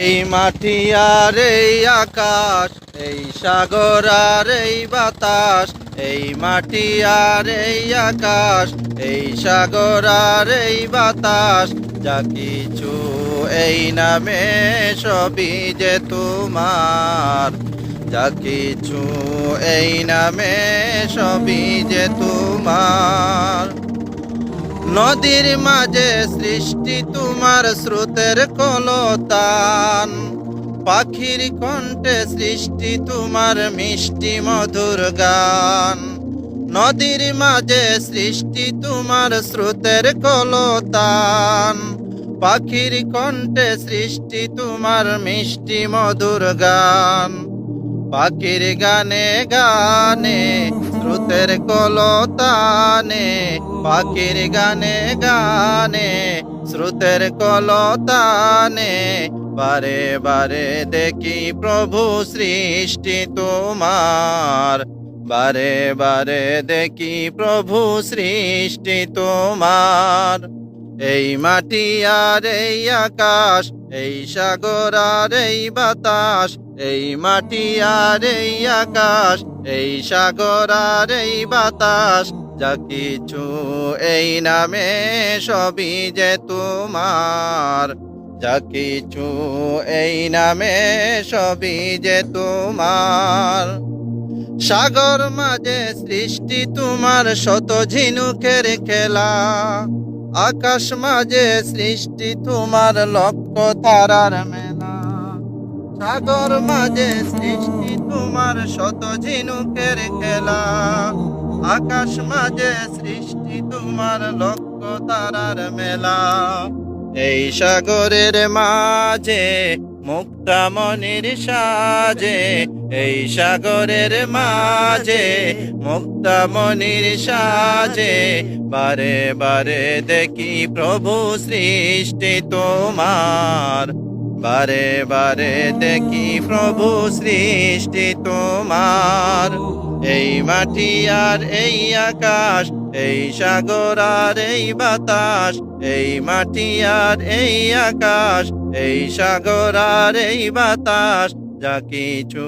এই মাটি আর এই আকাশ, এই সাগর আর এই বাতাস, এই মাটি আর এই আকাশ, এই সাগর আর এই বাতাস, যা কিছু এই নামে সবই যে তোমার। যা কিছু এই নামে সবই যে তোমার। নদীর মাঝে সৃষ্টি তোমার স্রোতের কলতান। পাখির কণ্ঠে সৃষ্টি তোমার মিষ্টি মধুর গান। নদীর মাঝে সৃষ্টি তোমার স্রোতের কলতান। পাখির কণ্ঠে সৃষ্টি তোমার মিষ্টি মধুর গান। পাখির গানে গানে স্রোতের কলতানে, পাখির গানে গানে, স্রোতের কলতানে। বারে বারে দেখি প্রভু সৃষ্টি তোমার। বারে বারে দেখি প্রভু সৃষ্টি তোমার। এই মাটি আর এই আকাশ, এই সাগর আর এই বাতাস, এই মাটি আর এই আকাশ, এই সাগর আর এই বাতাস, যা কিছু এই নামে সবই যে তোমার। যা কিছু এই নামে সবই যে তোমার। সাগর মাঝে সৃষ্টি তোমার শত ঝিনুকের খেলা। আকাশ মাঝে সৃষ্টি, তোমার লক্ষ তারার মেলা। সাগর মাঝে সৃষ্টি, তোমার শত ঝিনুকের খেলা। আকাশ মাঝে সৃষ্টি, তোমার লক্ষ তারার মেলা। এই সাগরের মাঝে মুক্তা মুক্তামনির সাজে এই সাগরের মাঝে মুক্তামনির সাজে, বারে বারে দেখি প্রভু সৃষ্টি তোমার। বারে বারে দেখি প্রভু সৃষ্টি তোমার। এই মাটি আর এই আকাশ, এই সাগর আর এই বাতাস, এই মাটি আর এই আকাশ, এই সাগর আর এই বাতাস যা কিছু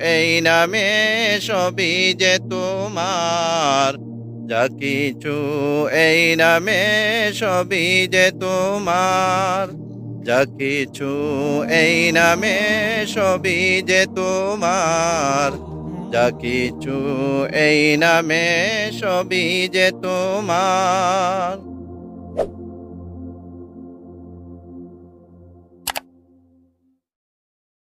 এই নামে সবই যে তোমার। যা কিছু এই নামে সবই যে তোমার। যা কিছু এই নামে সবই যে তোমার। যা কিছু এই নামে সবই যে তোমার।